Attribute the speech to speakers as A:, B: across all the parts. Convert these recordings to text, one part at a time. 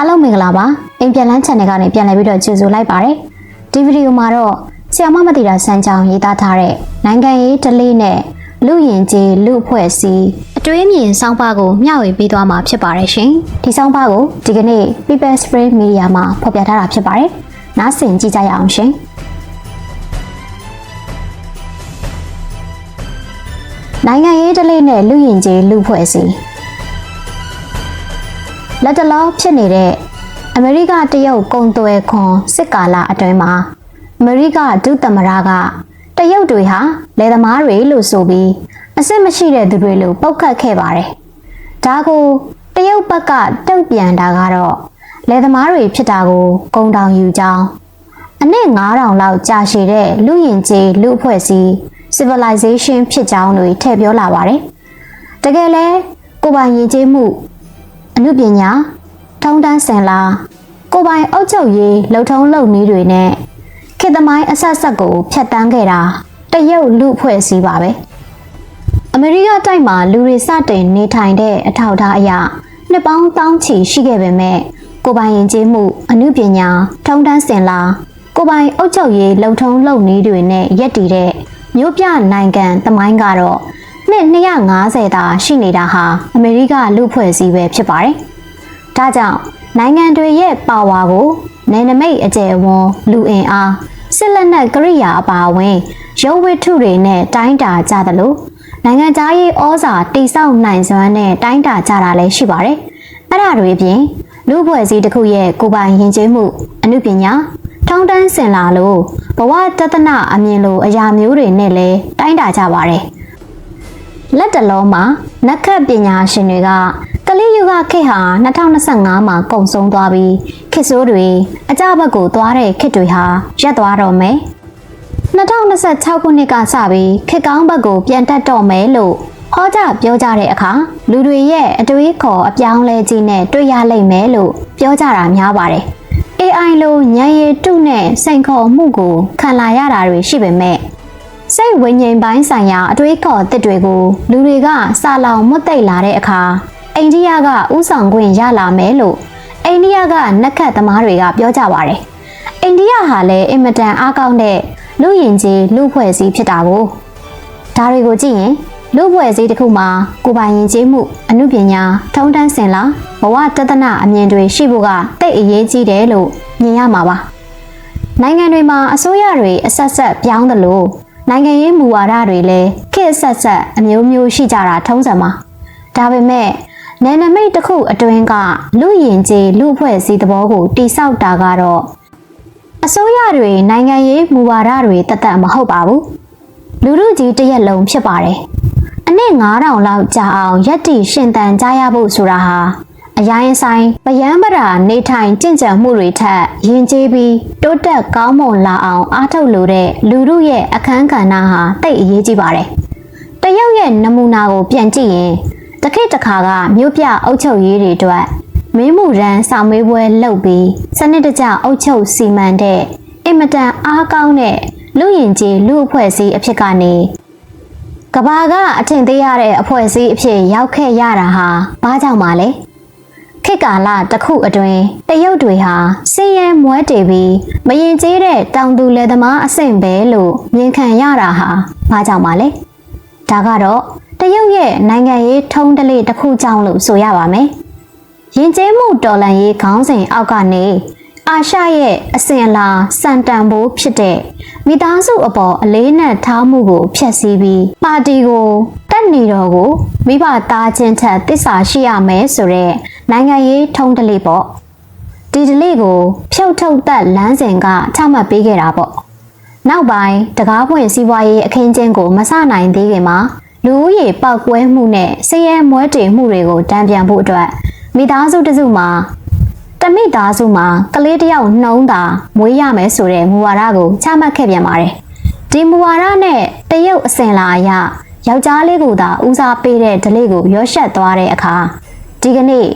A: အားလုံးမင်္ဂလာပါအိမ်ပြန်လန်း channel ကနေပြန်လည်ပြီးတော့ကြိုဆိုလိုက်ပါတယ်ဒီဗီဒီယိုမှာတော့ဆီယမမတိတာစမ်းချောင်းရေးသားထားတဲ့နိုင်ငံရေးဒလေးနဲ့လူရင်ကြီးလူဖွဲ့စည်းအတွေးမြင်စောင်းပါကိုမျှဝေပေးသွားမှာဖြစ်ပါတယ်ရှင်ဒီစောင်းပါကိုဒီကနေ့ People Spray Media မှာဖော်ပြထားတာဖြစ်ပါတယ်နားဆင်ကြည့်ကြရအောင်ရှင်နိုင်ငံရေးဒလေးနဲ့လူရင်ကြီးလူဖွဲ့စည်း လက်တလောဖြစ်နေတဲ့အမေရိကတရုတ်ကုန်သွယ်ခွန်စစ်ကာလအတွင်းမှာအမေရိကဒုသမ္မတကတရုတ်တွေဟာလယ်သမားတွေလို့ဆိုပြီးအစစ်မရှိတဲ့သူတွေလို့ပုတ်ခတ်ခဲ့ပါတယ်။ဒါကိုတရုတ်ဘက်ကတုံ့ပြန်တာကတော့လယ်သမားတွေဖြစ်တာကိုဂုံတောင်ယူကြောင်းအနည်း9000လောက်ကြာရှည်တဲ့လူရင်ကျေးလူအဖွဲ့အစည်း civilization ဖြစ်ကြောင်းတွေထည့်ပြောလာပါတယ်။တကယ်လဲကိုယ်ပိုင်ယဉ်ကျေးမှု အမှုပညာထုံးတန်းစင်လာကိုပိုင်အုပ်ချုပ်ရေးလှုပ်ထုံးလုပ်နည်းတွေနဲ့ခေတ်သမိုင်းအဆက်ဆက်ကိုဖျက်တမ်းခဲ့တာတရုတ်လူဖွဲ့စည်းပါပဲအမေရိကတိုက်မှာလူတွေစတင်နေထိုင်တဲ့အထောက်အထားအရနှစ်ပေါင်းတောင်းချီရှိခဲ့ပေမဲ့ကိုပိုင်ရင်ကျေးမှုအမှုပညာထုံးတန်းစင်လာကိုပိုင်အုပ်ချုပ်ရေးလှုပ်ထုံးလုပ်နည်းတွေနဲ့ရက်တည်တဲ့မြို့ပြနိုင်ငံသမိုင်းကတော့ နှစ်250တာရှိနေတာဟာအမေရိကလူဖွဲ့စည်းပဲဖြစ်ပါတယ်။ဒါကြောင့်နိုင်ငံတွေရဲ့ပါဝါကိုနယ်နိမိတ်အကျယ်အဝန်းလူအင်အားစစ်လက်နက်ကရိယာအပါအဝင်ရုပ်ဝတ္ထုတွေနဲ့တိုင်းတာကြသလိုနိုင်ငံသားရေးဩဇာတိစောက်နိုင်စွမ်းနဲ့တိုင်းတာကြတာလည်းရှိပါတယ်။အဲ့ဒါတွေအပြင်လူဖွဲ့စည်းတစ်ခုရဲ့ကိုယ်ပိုင်ယဉ်ကျေးမှုအမှုပညာထုံးတန်းစင်လာလို့ဘဝတသနာအမြင်လိုအရာမျိုးတွေနဲ့လည်းတိုင်းတာကြပါတယ်။ လက်တလုံးမှာနက္ခတ်ပညာရှင်တွေကကလေးယူကခေတ်ဟာ2025မှာကုံဆုံးသွားပြီးခေတ်ဆိုးတွေအကြဘက်ကိုသွားတဲ့ခေတ်တွေဟာရပ်သွားတော့မယ်2026ခုနှစ်ကစပြီးခေတ်ကောင်းဘက်ကိုပြန်တက်တော့မယ်လို့ဟောကြားပြောကြတဲ့အခါလူတွေရဲ့အတွေးခေါ်အပြောင်းလဲကြီးနဲ့တွေ့ရလိမ့်မယ်လို့ပြောကြတာများပါတယ် AI လိုဉာဏ်ရည်တုနဲ့စိန်ခေါ်မှုကိုခံလာရတာတွေရှိပေမဲ့ စိတ်ဝိညာဉ်ပိုင်းဆိုင်ရာအတွေးခေါ်တစ်တွေကိုလူတွေကစာလောင်မွတ်သိပ်လာတဲ့အခါအိန္ဒိယကဥဆောင်ခွင့်ရလာမယ်လို့အိန္ဒိယကနက်ခတ်သမားတွေကပြောကြပါတယ်။အိန္ဒိယဟာလည်းအင်မတန်အားကောင်းတဲ့လူယဉ်ကျေးလူဖွဲ့စည်းဖြစ်တာကိုဒါတွေကိုကြည့်ရင်လူဖွဲ့စည်းတစ်ခုမှာကိုယ်ပိုင်ယဉ်ကျေးမှုအမှုပညာထုံးတန်းစင်လာဘဝတဒနာအမြင်တွေရှိဖို့ကတိတ်အရေးကြီးတယ်လို့မြင်ရမှာပါ။နိုင်ငံတွေမှာအစိုးရတွေအဆက်ဆက်ပြောင်းသလို နိုင်ငံရေးမူဝါဒတွေလည်းခေတ်အဆက်ဆက်အမျိုးမျိုးရှိကြတာထုံးစံပါဒါပေမဲ့နယ်နိမိတ်တစ်ခုအတွင်းကလူယဉ်ကျေးလူအဖွဲ့အစည်းသဘောကိုတိဆောက်တာကတော့အစိုးရတွေနိုင်ငံရေးမူဝါဒတွေတသက်မဟုတ်ပါဘူးလူလူကြီးတစ်ရက်လုံးဖြစ်ပါတယ်အနည်း9000လောက်ကြာအောင်ရက်တီရှင်တန်ကြရဖို့ဆိုတာဟာ အရိုင်းဆိုင်ပယံပရာနေထိုင်ကြင့်ကြံမှုတွေထက်ယဉ်ကျေးပြီးတိုးတက်ကောင်းမွန်လာအောင်အားထုတ်လို့တဲ့လူမှုရဲ့အခန်းကဏ္ဍဟာတိတ်အရေးကြီးပါတယ်။တရုတ်ရဲ့နမူနာကိုပြန်ကြည့်ရင်တခိတ်တခါကမြို့ပြအုပ်ချုပ်ရေးတွေအတွက်မင်းမှုရန်ဆောင်မေးပွဲလုပ်ပြီးစနစ်တကျအုပ်ချုပ်စီမံတဲ့အင်မတန်အားကောင်းတဲ့လူယဉ်ကျေးလူအဖွဲ့အစည်းအဖြစ်ကနေကဘာကအထင်သေးရတဲ့အဖွဲ့အစည်းအဖြစ်ရောက်ခဲ့ရတာဟာဘာကြောင့်ပါလဲ။ ခေတ်ကာလတစ်ခုအတွင်းတရုတ်တွေဟာစင်းရဲမွဲတေပြီးမရင်ကျေးတဲ့တောင်သူလယ်သမားအဆင့်ပဲလို့မြင်ခံရတာဟာဘာကြောင့်ပါလဲဒါကတော့တရုတ်ရဲ့နိုင်ငံရေးထုံးတလေတစ်ခုကြောင့်လို့ဆိုရပါမယ်ရင်ကျေးမှုတော်လန်ရေးခေါင်းစဉ်အောက်ကနေ အာရှရဲ့အစဉ်အလာစံတန်ဖိုးဖြစ်တဲ့မိသားစုအပေါ်အလေးနက်ထားမှုကိုဖျက်ဆီးပြီးပါတီကိုတက်နေတော်ကိုမိဘသားချင်းထက်တစ္ဆာရှိရမယ်ဆိုတဲ့နိုင်ငံရေးထုံးတလေပေါ့ဒီတလေကို ဖြုတ်ထုတ်သက်လမ်းစဉ်ကချမှတ်ပေးခဲ့တာပေါ့နောက်ပိုင်းတကားပွင့်စီးပွားရေးအခင်းကျင်းကိုမဆနိုင်သေးခင်မှာလူဦးရေပောက်ကွဲမှုနဲ့ဆင်းရဲမွဲတေမှုတွေကိုတံပြန်ဖို့အတွက်မိသားစုတစ်စုမှာတ မိသားစုမှာကလေးတစ်ယောက်နှုံးတာမွေးရမယ်ဆိုတဲ့မူဝါဒကိုချမှတ်ခဲ့ပြန်ပါတယ်ဒီမူဝါဒနဲ့တရုတ်အစဉ်လာအရယောက်ျားလေးကိုသာဦးစားပေးတဲ့ဒလေးကိုရောရှက်သွားတဲ့အခါဒီကနေ့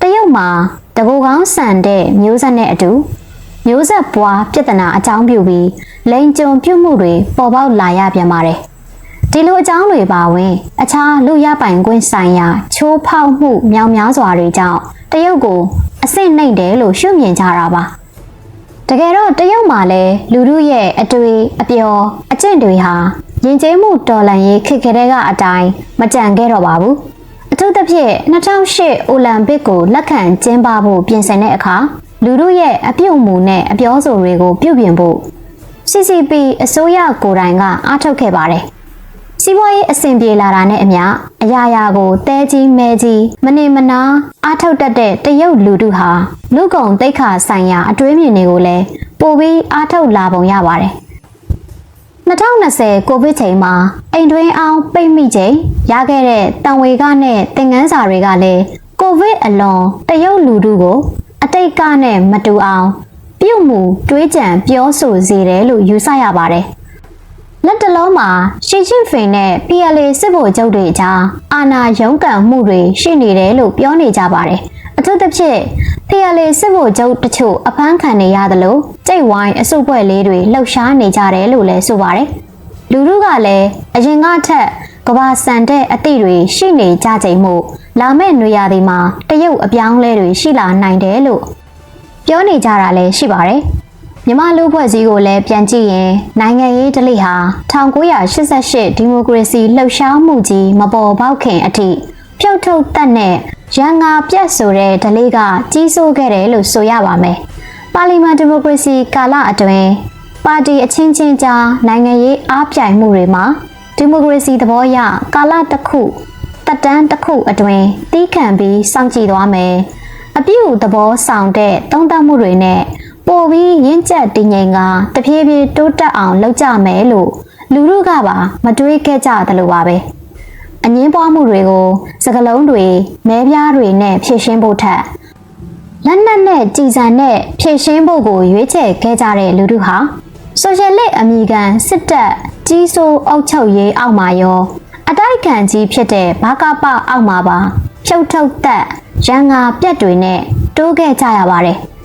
A: တရုတ်မှာတကူကောင်းဆန်တဲ့မျိုးဆက်နဲ့အတူမျိုးဆက်ပွားပြဿနာအကြောင်းပြုပြီးလိန်ကြုံပြုမှုတွေပေါ်ပေါက်လာရပြန်ပါတယ် ဒီလိုအကြောင်းတွေပါဝင်အခြားလူရပိုင်ခွင့်ဆိုင်ရာ ချိုးဖောက်မှုမြောင်များစွာတွေကြောင့်တရုတ်ကိုအဆင့်နှိမ့်တယ်လို့ရှုမြင်ကြတာပါတကယ်တော့တရုတ်မှာလည်းလူလူရဲ့အတွေ့အပျော်အကျင့်တွေဟာယဉ်ကျေးမှုတော်လှန်ရေးခေတ်ကလေးကအတိုင်းမကြံခဲ့တော့ပါဘူးအထူးသဖြင့်2008အိုလံပစ်ကိုလက်ခံကျင်းပဖို့ပြင်ဆင်တဲ့အခါလူလူရဲ့အပြုတ်မှုနဲ့အပြောဆိုတွေကိုပြုပြင်ဖို့ CCP အစိုးရကိုယ်တိုင်ကအားထုတ်ခဲ့ပါတယ်။ စီးပွားရေးအဆင်ပြေလာတာနဲ့အမျှအရာရာကိုတဲကြီးမဲကြီးမနေမနာအားထုတ်တတ်တဲ့တရုတ်လူထုဟာလူကုန်တိတ်ခါဆိုင်ရာအတွေးမြင်တွေကိုလည်းပိုပြီးအားထုတ်လာပုံရပါတယ်။2020ကိုဗစ်ချိန်မှာအိမ်တွင်းအောင်ပိတ်မိချိန်ရခဲ့တဲ့တန်ဝေကနဲ့သင်ငန်းစာတွေကလည်းကိုဗစ်အလွန်တရုတ်လူထုကို အတိတ်ကနဲ့မတူအောင် ပြုတ်မှုတွေးကြံပြောဆိုစေတယ်လို့ယူဆရပါတယ်။ လက်တလုံးမှာရှီချင်းဖင်နဲ့ PLA စစ်ဗိုလ်ချုပ်တွေကြားအာဏာရုံးကန်မှုတွေရှိနေတယ်လို့ပြောနေကြပါတယ်။အထူးသဖြင့် PLA စစ်ဗိုလ်ချုပ်တချို့အဖမ်းခံနေရသလိုကြိတ်ဝိုင်းအစုပွဲလေးတွေလှုပ်ရှားနေကြတယ်လို့လည်းဆိုပါတယ်။လူထုကလည်းအရင်ကထက်ကဘာဆန်တဲ့အသည့်တွေရှိနေကြချိန်မို့လာမယ့်နွေရာသီမှာတရုတ်အပြောင်းလဲတွေရှိလာနိုင်တယ်လို့ပြောနေကြတာလည်းရှိပါတယ်။ မြမလူဖွဲ့စည်းကိုလည်းပြန်ကြည့်ရင်နိုင်ငံရေးဓလေ့ဟာ1988ဒီမိုကရေစီလှုပ်ရှားမှုကြီးမပေါ်ပေါက်ခင်အထိဖြုတ်ထုတ်တတ်တဲ့ရန်ငါပြတ်ဆိုတဲ့ဓလေ့ကကြီးစိုးခဲ့တယ်လို့ဆိုရပါမယ်။ပါလီမန်ဒီမိုကရေစီကာလအတွင်းပါတီအချင်းချင်းကြားနိုင်ငံရေးအားပြိုင်မှုတွေမှာဒီမိုကရေစီသဘောအရကာလတစ်ခုတက်တန်းတစ်ခုအတွင်းတီးခံပြီးစောင့်ကြည့်သွားမယ်။အပြုသဘောဆောင်တဲ့တုံးတက်မှုတွေနဲ့ ပိုပြီးရင့်ကျက်တည်ငြိမ်ကတဖြည်းဖြည်းတိုးတက်အောင်လုပ်ကြမယ်လို့လူလူကပါမတွေးခဲ့ကြသလိုပါပဲအငင်းပွားမှုတွေကိုစကလုံးတွေမဲပြားတွေနဲ့ဖြည့်ရှင်းဖို့ထက်လက်နက်နဲ့ကြည်စံနဲ့ဖြည့်ရှင်းဖို့ကိုရွေးချယ်ခဲ့ကြတဲ့လူထုဟာဆိုရှယ်လစ်အမိကန်စစ်တပ်ကြီးစိုးအုပ်ချုပ်ရေးအောက်မှာရောအတိုက်ခံကြီးဖြစ်တဲ့ဘာကပအောက်မှာပါဖြုတ်ထုတ်သက်ရန်ငါပြက်တွေနဲ့တိုးခဲ့ကြရပါတယ်။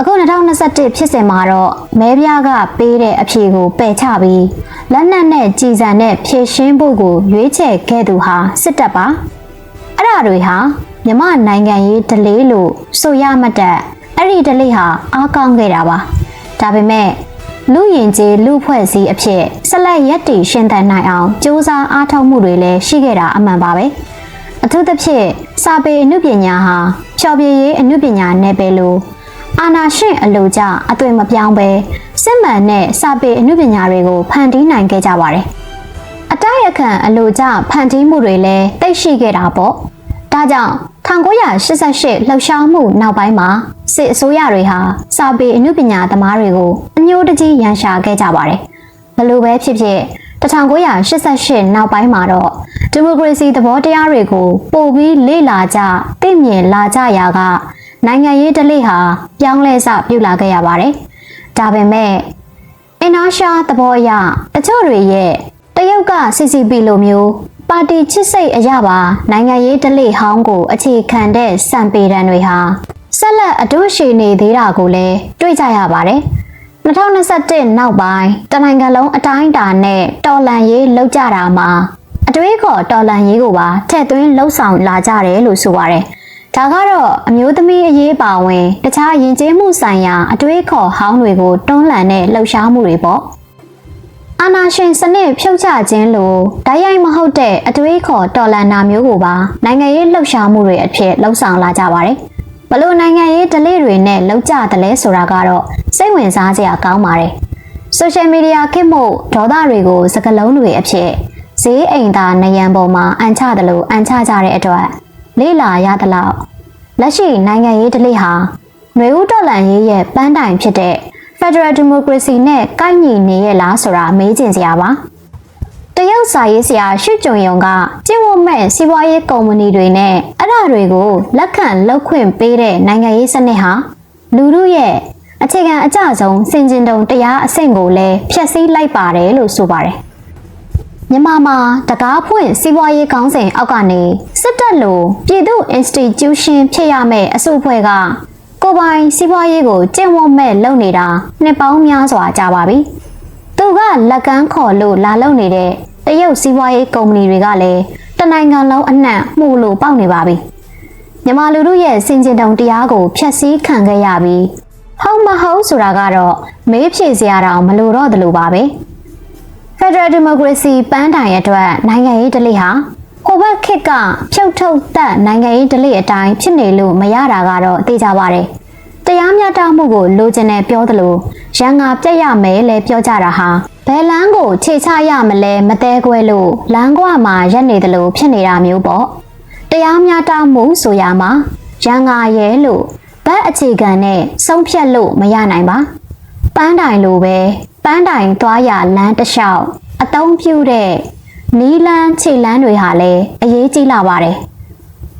A: အခု2021ဖြစ်စဉ်မှာတော့မဲပြားကပေးတဲ့အဖြေကိုပယ်ချပြီးလက်နက်နဲ့ကြည်စံနဲ့ဖြည့်ရှင်းဖို့ကိုရွေးချယ်ခဲ့သူဟာစစ်တပ်ပါ။အဲ့ဓာတွေဟာမြမနိုင်ငံရေးဒလေးလို့ဆိုရမတတ်အဲ့ဒီဒလေးဟာအားကောင်းခဲ့တာပါ။ဒါပေမဲ့လူရင်ကျေးလူဖွဲ့စည်းအဖြစ်ဆက်လက်ရက်တည်ရှင်သန်နိုင်အောင်စ조사အားထုတ်မှုတွေလည်းရှိခဲ့တာအမှန်ပါပဲအထူးသဖြင့်စာပေအနုပညာဟာဖြော်ပြရေးအနုပညာနယ်ပယ်လို အာနာရှင်အလိုကြအသွင်မပြောင်းပဲစစ်မှန်တဲ့စာပေအနုပညာတွေကိုဖန်တီးနိုင်ခဲ့ကြပါတယ်အတိုက်အခံအလိုကြဖန်တီးမှုတွေလည်းသိရှိခဲ့တာပေါ့ဒါကြောင့်1988လှုပ်ရှားမှုနောက်ပိုင်းမှာစစ်အစိုးရတွေဟာစာပေအနုပညာသမားတွေကိုအညှိုးတကြီးရန်ရှာခဲ့ကြပါတယ်။ဘလို့ပဲဖြစ်ဖြစ်1988နောက်ပိုင်းမှာတော့ဒီမိုကရေစီသဘောတရားတွေကိုပိုပြီးလေ့လာကြသိမြင်လာကြရာက နိုင်ငံရေးဓလေ့ဟာပြောင်းလဲစပြုလာခဲ့ရပါတယ်။ဒါပေမဲ့အင်နာရှာသဘောအရတချို့တွေရဲ့တရုတ်က CCP လိုမျိုးပါတီချစ်စိတ်အရပါနိုင်ငံရေးဓလေ့ဟောင်းကို အခြေခံတဲ့စံပေတံတွေဟာဆက်လက်အတွန်းရှည်နေသေးတာကိုလည်းတွေ့ကြရပါတယ်။2021နောက်ပိုင်းတနိုင်ငံလုံးအတိုင်းအတာနဲ့တော်လန်ရေးလောက်ကြတာမှာအတွေးခေါ်တော်လန်ရေးကိုပါထည့်သွင်းလှုပ်ဆောင်လာကြတယ်လို့ဆိုပါတယ်။ ဒါကတော့အမျိုးသမီးအရေးပါဝင်တခြားယဉ်ကျေးမှုဆိုင်ရာအတွေးခေါ်ဟောင်းတွေကိုတွန်းလှန်တဲ့လှုပ်ရှားမှုတွေပေါ့။အာနာရှင်စနစ်ဖြုတ်ချခြင်းလိုဓာတ်ရိုက်မဟုတ်တဲ့အတွေးခေါ်တော်လန်နာမျိုးကိုပါနိုင်ငံရေးလှုပ်ရှားမှုတွေအဖြစ်လှုံ့ဆော်လာကြပါတယ်။ဘလို့နိုင်ငံရေးဒလိတွေနဲ့လှုပ်ကြတယ်လဲဆိုတာကတော့စိတ်ဝင်စားစရာကောင်းပါတယ်။ social media ခေတ်မို့ဒေါသတွေကိုစကလုံးတွေအဖြစ်ဈေးအိမ်သာနယံပေါ်မှာအန်ချတယ်လို့အန်ချကြတဲ့အတွက် လေးလာရသလောက်လက်ရှိနိုင်ငံရေးဒလိဟာຫນွေဦးတော်လန်ရေးရဲ့ပန်းတိုင်ဖြစ်တဲ့ Federal Democracy နဲ့ကိုက်ညီနေရဲ့လားဆိုတာမေးချင်စရာပါတရုတ်စာရေးဆရာရှုကြုံယုံကကျင့်ဝတ်မဲ့စီးပွားရေးကုမ္ပဏီတွေနဲ့အဲ့ဒါတွေကိုလက်ခံလုပ်ခွင့်ပေးတဲ့နိုင်ငံရေးစနစ်ဟာလူမှုရဲ့အခြေခံအကျဆုံးစင်ကျင်တုံတရားအဆင့်ကိုလည်းဖျက်ဆီးလိုက်ပါတယ်လို့ဆိုပါတယ် မြန်မာမှာတကားဖွင့်စီးပွားရေးကောင်းစဉ်အောက်ကနေစစ်တပ်လိုပြည်သူ့ institution ဖြစ်ရမယ့်အစုအဖွဲ့ကကိုပိုင်စီးပွားရေးကိုကျင့်ဝတ်မဲ့လုပ်နေတာနှစ်ပေါင်းများစွာကြာပါပြီ။သူကလက်ကမ်းခေါ်လို့လာလုပ်နေတဲ့တတရုတ်စီးပွားရေးကုမ္ပဏီတွေကလည်းတနိုင်ငံလုံးအနှံ့မှုလို့ပေါက်နေပါပြီမြန်မာလူထုရဲ့စင်ကျင်တုံတရားကိုဖျက်ဆီးခံခဲ့ရပြီးဟုတ်မဟုတ်ဆိုတာကတော့မေးဖြေစရာတောင်မလိုတော့သလိုပါပဲ Federal Democracy ပန်းတိုင်အတွက်နိုင်ငံရေးဓလေ့ဟာဟိုဘက်ခေတ်ကဖြုတ်ထုတ်သက်နိုင်ငံရေးဓလေ့အတိုင်းဖြစ်နေလို့မရတာကတော့သိကြပါတယ်။တရားမျှတမှုကိုလိုချင်တယ်ပြောသလိုရန်ငါပြက်ရမယ်လဲပြောကြတာဟာဘယ်လန်းကိုခြေချရမလဲမသေးခွဲလို့လမ်းကွာမှာရက်နေတယ်လို့ဖြစ်နေတာမျိုးပေါ့။တရားမျှတမှုဆိုရမှာရန်ငါရဲလို့ဘက်အခြေခံနဲ့ဆုံးဖြတ်လို့မရနိုင်ပါ။ပန်းတိုင်လိုပဲပ န်းတိုင်သွားရလမ်းတစ်လျှောက်အတုံးပြူတဲ့နီးလန်းခြေလန်းတွေဟာလည်းအရေးကြီးလာပါတယ်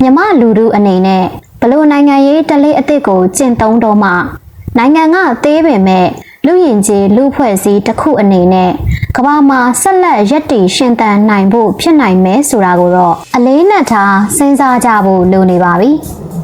A: မြမလူတို့အနေနဲ့ဘလို့နိုင်ငံရေးတလေးအစ်စ်ကိုကျင့်သုံးတော့မှနိုင်ငံကသေးပင်မဲ့လူရင်ကြီးလူဖွဲ့စည်းတစ်ခုအနေနဲ့ကမ္ဘာမှာဆက်လက်ရက်တည်ရှင်သန်နိုင်ဖို့ဖြစ်နိုင်မယ်ဆိုတာကိုတော့အလေးနက်ထားစဉ်းစားကြဖို့လိုနေပါပြီ။